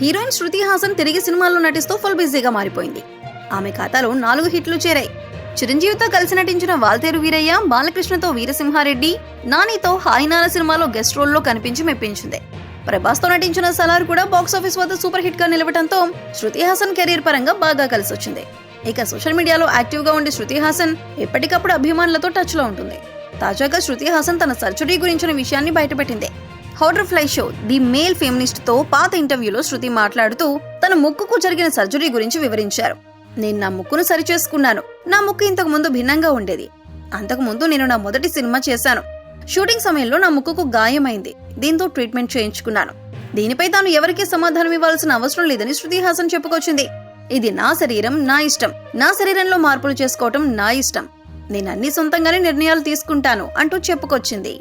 Heroine Shruti Haasan తిరిగి సినిమాల్లో నటిస్తూ ఫుల్ బిజీగా మారిపోయింది. ఆమె ఖాతాలో నాలుగు హిట్లు చేరాయి. చిరంజీవితో కలిసి నటించిన వాల్తేరు వీరయ్య బాలకృష్ణతో వీరసింహారెడ్డి నానితో హాయినాన సినిమాలో గెస్ట్ రోల్లో కనిపించి మెప్పించింది. ప్రభాస్తో నటించిన సలార్ కూడా బాక్సాఫీస్ వద్ద సూపర్ హిట్గా నిలవడంతో శృతి హాసన్ కెరీర్ పరంగా బాగా కలిసి వచ్చింది ఇక సోషల్ మీడియాలో యాక్టివ్గా ఉండే శృతి హాసన్ ఎప్పటికప్పుడు అభిమానులతో టచ్లో ఉంటుంది. తాజాగా శృతి హాసన్ తన సర్జరీ గురించిన విషయాన్ని బయటపెట్టింది. Hauterrfly show the male ఫెమినిస్ట్తో పాత ఇంటర్వ్యూలో శృతి మాట్లాడుతూ తన ముక్కుకు జరిగిన సర్జరీ గురించి వివరించారు. నేను నా ముక్కును సరిచేసుకున్నాను. నా ముక్కు ఇంతకు ముందు భిన్నంగా ఉండేది. అంతకుముందు నేను నా మొదటి సినిమా చేశాను. షూటింగ్ సమయంలో నా ముక్కుకు గాయమైంది. దీంతో ట్రీట్మెంట్ చేయించుకున్నాను. దీనిపై తాను ఎవరికీ సమాధానం ఇవ్వాల్సిన అవసరం లేదని శృతి హాసన్ చెప్పుకొచ్చింది. ఇది నా శరీరం నా ఇష్టం. నా శరీరంలో మార్పులు చేసుకోవటం నా ఇష్టం. నేను అన్ని సొంతంగానే నిర్ణయాలు తీసుకుంటాను అంటూ చెప్పుకొచ్చింది.